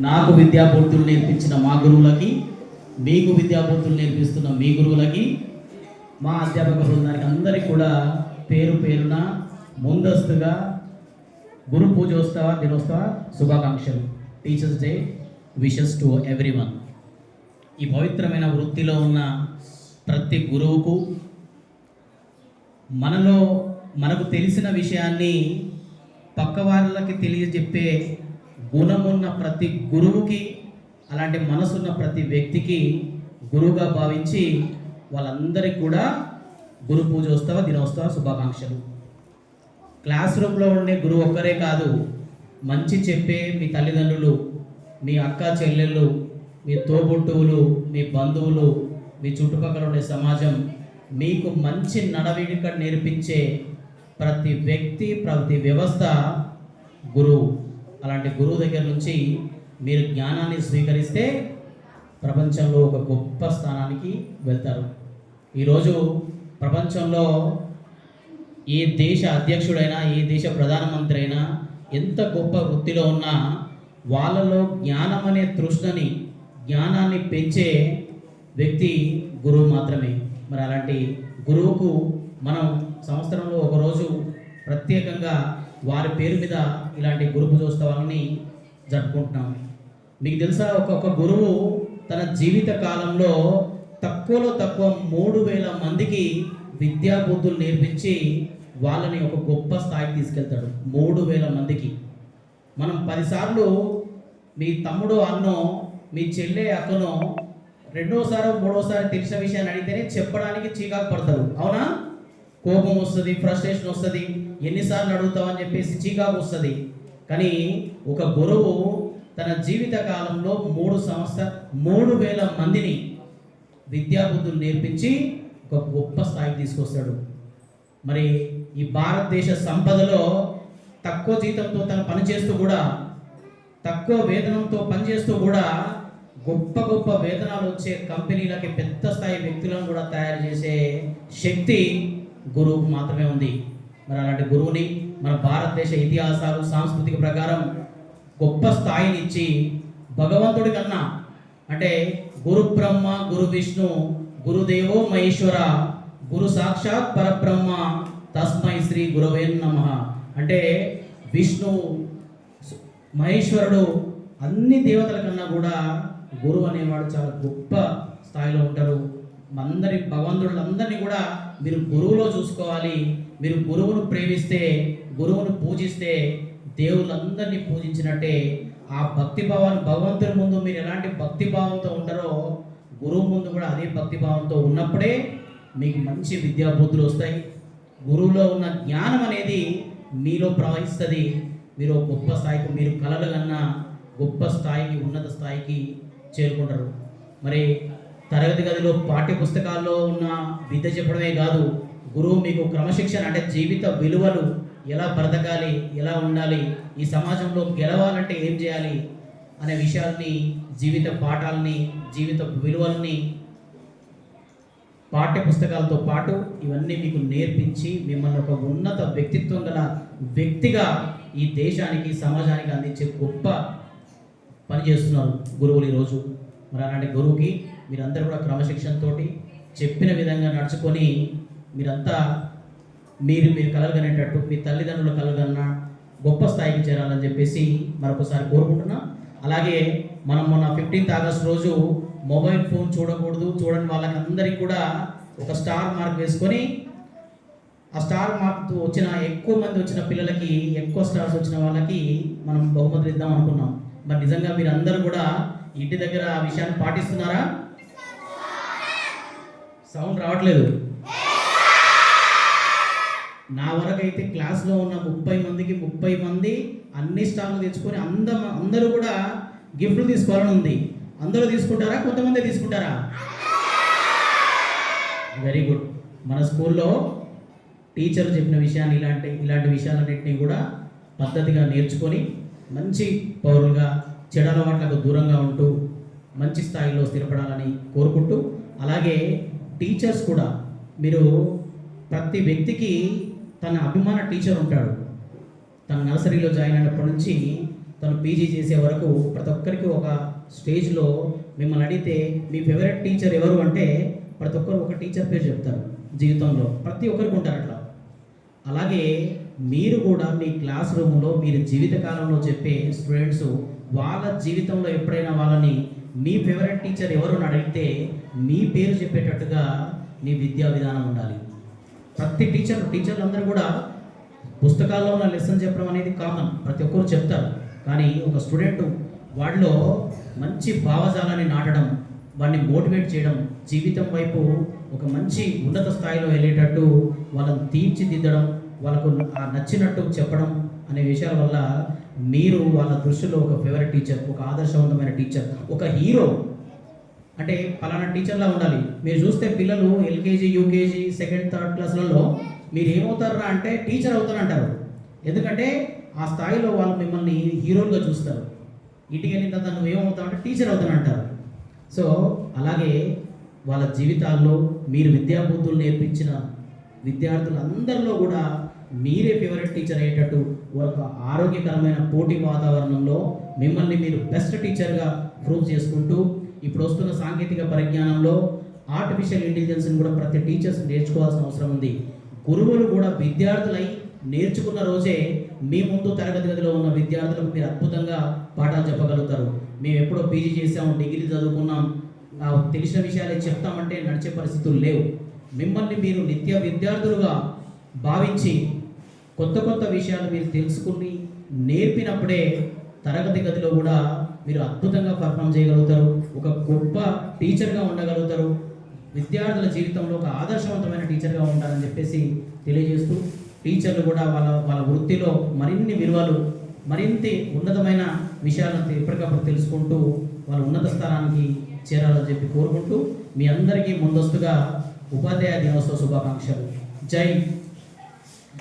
నాకు విద్యాబోధులు నేర్పించిన మా గురువులకి మీకు విద్యాబోధులు నేర్పిస్తున్న మీ గురువులకి మా అధ్యాపక బృందానికి అందరికీ కూడా పేరు పేరున ముందస్తుగా గురు పూజోత్సవ దినోత్సవ శుభాకాంక్షలు. Teachers day wishes to everyone ఈ పవిత్రమైన వృత్తిలో ఉన్న ప్రతి గురువుకు మనలో మనకు తెలిసిన విషయాన్ని పక్క వాళ్ళకి తెలియజెప్పే గుణమున్న ప్రతి గురువుకి అలాంటి మనసున్న ప్రతి వ్యక్తికి గురువుగా భావించి వాళ్ళందరికీ కూడా గురు పూజోత్సవ దినోత్సవ శుభాకాంక్షలు. క్లాస్ రూమ్లో ఉండే గురువు ఒక్కరే కాదు మంచి చెప్పే మీ తల్లిదండ్రులు మీ అక్క చెల్లెళ్ళు మీ తోబుట్టువులు మీ బంధువులు మీ చుట్టుపక్కల ఉండే సమాజం మీకు మంచి నడవడిక నేర్పించే ప్రతి వ్యక్తి ప్రతి వ్యవస్థ గురువు. అలాంటి గురువు దగ్గర నుంచి మీరు జ్ఞానాన్ని స్వీకరిస్తే ప్రపంచంలో ఒక గొప్ప స్థానానికి వెళ్తారు. ఈరోజు ప్రపంచంలో ఏ దేశ అధ్యక్షుడైనా ఏ దేశ ప్రధానమంత్రి అయినా ఎంత గొప్ప వృత్తిలో ఉన్నా వాళ్ళలో జ్ఞానం అనే తృష్ణని జ్ఞానాన్ని పెంచే వ్యక్తి గురువు మాత్రమే. మరి అలాంటి గురువుకు మనం సంవత్సరంలో ఒకరోజు ప్రత్యేకంగా వారి పేరు మీద ఇలాంటి గురు పూజోత్సవాలని జరుపుకుంటున్నాం. మీకు తెలుసా ఒక్కొక్క గురువు తన జీవిత కాలంలో తక్కువలో తక్కువ మూడు వేల మందికి విద్యాబుద్ధులు నేర్పించి వాళ్ళని ఒక గొప్ప స్థాయికి తీసుకెళ్తాడు. మూడు వేల మందికి. మనం పదిసార్లు మీ తమ్ముడు అన్నో మీ చెల్లె అక్కనో రెండోసారో మూడోసారి తెలిసిన విషయాన్ని అడిగితేనే చెప్పడానికి చీకాకు పడతారు. అవునా? కోపం వస్తుంది ఫ్రస్ట్రేషన్ వస్తుంది. ఎన్నిసార్లు అడుగుతావని చెప్పేసి చీకాకు వస్తుంది. కానీ ఒక గురువు తన జీవిత కాలంలో మూడు సంవత్సర మూడు వేల మందిని విద్యాబుద్ధులు నేర్పించి ఒక గొప్ప స్థాయికి తీసుకొస్తాడు. మరి ఈ భారతదేశ సంపదలో తక్కువ జీతంతో తను పనిచేస్తూ కూడా తక్కువ వేతనంతో పనిచేస్తూ కూడా గొప్ప గొప్ప వేతనాలు వచ్చే కంపెనీలకి పెద్ద స్థాయి వ్యక్తులను కూడా తయారు చేసే శక్తి గురువుకు మాత్రమే ఉంది. మరి అలాంటి గురువుని మన భారతదేశ ఇతిహాసాలు సాంస్కృతిక ప్రకారం గొప్ప స్థాయిని ఇచ్చి భగవంతుడి కన్నా అంటే గురు బ్రహ్మ గురు విష్ణు గురుదేవో మహేశ్వర గురు సాక్షాత్ పరబ్రహ్మ తస్మై శ్రీ గురవే నమ. అంటే విష్ణు మహేశ్వరుడు అన్ని దేవతల కన్నా కూడా గురువు అనేవాడు చాలా గొప్ప స్థాయిలో ఉంటారు. అందరి భగవంతులందరినీ కూడా మీరు గురువులో చూసుకోవాలి. మీరు గురువును ప్రేమిస్తే గురువును పూజిస్తే దేవుళ్ళందరినీ పూజించినట్టే ఆ భక్తి భావాన్ని భగవంతుని ముందు మీరు ఎలాంటి భక్తి భావంతో ఉంటారో గురువు ముందు కూడా అదే భక్తి భావంతో ఉన్నప్పుడే మీకు మంచి విద్యాబుద్ధులు వస్తాయి. గురువులో ఉన్న జ్ఞానం అనేది మీలో ప్రవహిస్తుంది. మీరు గొప్ప స్థాయికి మీరు కలలు కన్నా గొప్ప స్థాయికి ఉన్నత స్థాయికి చేరుకుంటారు. మరి తరగతి గదిలో పాఠ్య పుస్తకాల్లో ఉన్న విద్య చెప్పడమే కాదు గురువు మీకు క్రమశిక్షణ అంటే జీవిత విలువలు ఎలా బ్రతకాలి ఎలా ఉండాలి ఈ సమాజంలో గెలవాలంటే ఏం చేయాలి అనే విషయాల్ని జీవిత పాఠాలని జీవిత విలువల్ని పాఠ్య పుస్తకాలతో పాటు ఇవన్నీ మీకు నేర్పించి మిమ్మల్ని ఒక ఉన్నత వ్యక్తిత్వం గల వ్యక్తిగా ఈ దేశానికి సమాజానికి అందించే గొప్ప పని చేస్తున్నారు గురువులు ఈరోజు. మరి అలాంటి గురువుకి మీరందరూ కూడా క్రమశిక్షణతోటి చెప్పిన విధంగా నడుచుకొని మీరంతా మీరు మీరు కలగనేటట్టు మీ తల్లిదండ్రులు కలగన్న గొప్ప స్థాయికి చేరాలని చెప్పేసి మరొకసారి కోరుకుంటున్నాం. అలాగే మనం మొన్న ఫిఫ్టీన్త్ ఆగస్ట్ రోజు మొబైల్ ఫోన్ చూడకూడదు చూడని వాళ్ళకి అందరికీ కూడా ఒక స్టార్ మార్క్ వేసుకొని ఆ స్టార్ మార్క్ వచ్చిన ఎక్కువ మంది వచ్చిన పిల్లలకి ఎక్కువ స్టార్స్ వచ్చిన వాళ్ళకి మనం బహుమతులు ఇద్దాం అనుకున్నాం. మరి నిజంగా మీరు అందరూ కూడా ఇంటి దగ్గర ఆ విషయాన్ని పాటిస్తున్నారా? సౌండ్ రావట్లేదు. నా వరకు అయితే క్లాస్లో ఉన్న ముప్పై మందికి ముప్పై మంది అన్ని స్టార్లు తెచ్చుకొని అంద అందరూ కూడా గిఫ్ట్లు తీసుకోవాలని ఉంది. అందరూ తీసుకుంటారా? కొంతమంది తీసుకుంటారా? Very good. మన స్కూల్లో టీచర్ చెప్పిన విషయాన్ని ఇలాంటి ఇలాంటి విషయాలన్నింటినీ కూడా పద్ధతిగా నేర్చుకొని మంచి పౌరులుగా చెడ అలవాట్లకు దూరంగా ఉంటూ మంచి స్థాయిలో స్థిరపడాలని కోరుకుంటూ అలాగే టీచర్స్ కూడా మీరు ప్రతి వ్యక్తికి తన అభిమాన టీచర్ ఉంటాడు. తన నర్సరీలో జాయిన్ అయినప్పటి నుంచి తను పీజీ చేసే వరకు ప్రతి ఒక్కరికి ఒక స్టేజ్లో మిమ్మల్ని అడిగితే మీ ఫేవరెట్ టీచర్ ఎవరు? అంటే ప్రతి ఒక్కరు ఒక టీచర్ పేరు చెప్తారు జీవితంలో. ప్రతి ఒక్కరికి ఉంటారు అట్లా. అలాగే మీరు కూడా మీ క్లాస్ రూమ్లో మీరు జీవితకాలంలో చెప్పే స్టూడెంట్స్ వాళ్ళ జీవితంలో ఎప్పుడైనా వాళ్ళని మీ ఫేవరెట్ టీచర్ ఎవరు? అని అడిగితే మీ పేరు చెప్పేటట్టుగా మీ విద్యా విధానం ఉండాలి. ప్రతి టీచర్ టీచర్లు అందరూ కూడా పుస్తకాల్లో ఉన్న లెసన్ చెప్పడం అనేది కామన్. ప్రతి ఒక్కరు చెప్తారు. కానీ ఒక స్టూడెంట్ వాడిలో మంచి భావజాలాన్ని నాటడం వాడిని మోటివేట్ చేయడం జీవితం వైపు ఒక మంచి ఉన్నత స్థాయిలో వెళ్ళేటట్టు వాళ్ళని తీర్చిదిద్దడం వాళ్ళకు ఆ నచ్చినట్టు చెప్పడం అనే విషయాల వల్ల మీరు వాళ్ళ దృష్టిలో ఒక ఫేవరెట్ టీచర్ ఒక ఆదర్శవంతమైన టీచర్ ఒక హీరో అంటే పలానా టీచర్లా ఉండాలి. మీరు చూస్తే పిల్లలు ఎల్కేజీ యూకేజీ సెకండ్ థర్డ్ క్లాసులలో మీరు ఏమవుతారా అంటే టీచర్ అవుతారంటారు. ఎందుకంటే ఆ స్థాయిలో వాళ్ళు మిమ్మల్ని హీరోలుగా చూస్తారు. ఇంటికి వెళ్ళిన తర్వాత నువ్వు ఏమవుతావు అంటే టీచర్ అవుతానంటారు. సో అలాగే వాళ్ళ జీవితాల్లో మీరు విద్యాబుద్ధులు నేర్పించిన విద్యార్థులందరిలో కూడా మీరే ఫేవరెట్ టీచర్ అయ్యేటట్టు ఒక ఆరోగ్యకరమైన పోటీ వాతావరణంలో మిమ్మల్ని మీరు బెస్ట్ టీచర్గా ప్రూవ్ చేసుకుంటూ ఇప్పుడు వస్తున్న సాంకేతిక పరిజ్ఞానంలో ఆర్టిఫిషియల్ ఇంటెలిజెన్స్ని కూడా ప్రతి టీచర్స్ నేర్చుకోవాల్సిన అవసరం ఉంది. గురువులు కూడా విద్యార్థులై నేర్చుకున్న రోజే మీ ముందు తరగతి గదిలో ఉన్న విద్యార్థులకు మీరు అద్భుతంగా పాఠాలు చెప్పగలుగుతారు. మేము ఎప్పుడో పీజీ చేసాము డిగ్రీ చదువుకున్నాం. తెలిసిన విషయాలే చెప్తామంటే నడిచే పరిస్థితులు లేవు. మిమ్మల్ని మీరు నిత్య విద్యార్థులుగా భావించి కొత్త కొత్త విషయాలు మీరు తెలుసుకుని నేర్పినప్పుడే తరగతి గదిలో కూడా మీరు అద్భుతంగా పర్ఫామ్ చేయగలుగుతారు. ఒక గొప్ప టీచర్గా ఉండగలుగుతారు. విద్యార్థుల జీవితంలో ఒక ఆదర్శవంతమైన టీచర్గా ఉంటారని చెప్పేసి తెలియజేస్తూ టీచర్లు కూడా వాళ్ళ వాళ్ళ వృత్తిలో మరిన్ని విలువలు మరింత ఉన్నతమైన విషయాలను ఎప్పటికప్పుడు తెలుసుకుంటూ వాళ్ళ ఉన్నత స్థానానికి చేరాలని చెప్పి కోరుకుంటూ మీ అందరికీ ముందస్తుగా ఉపాధ్యాయ దినోత్సవ శుభాకాంక్షలు. జై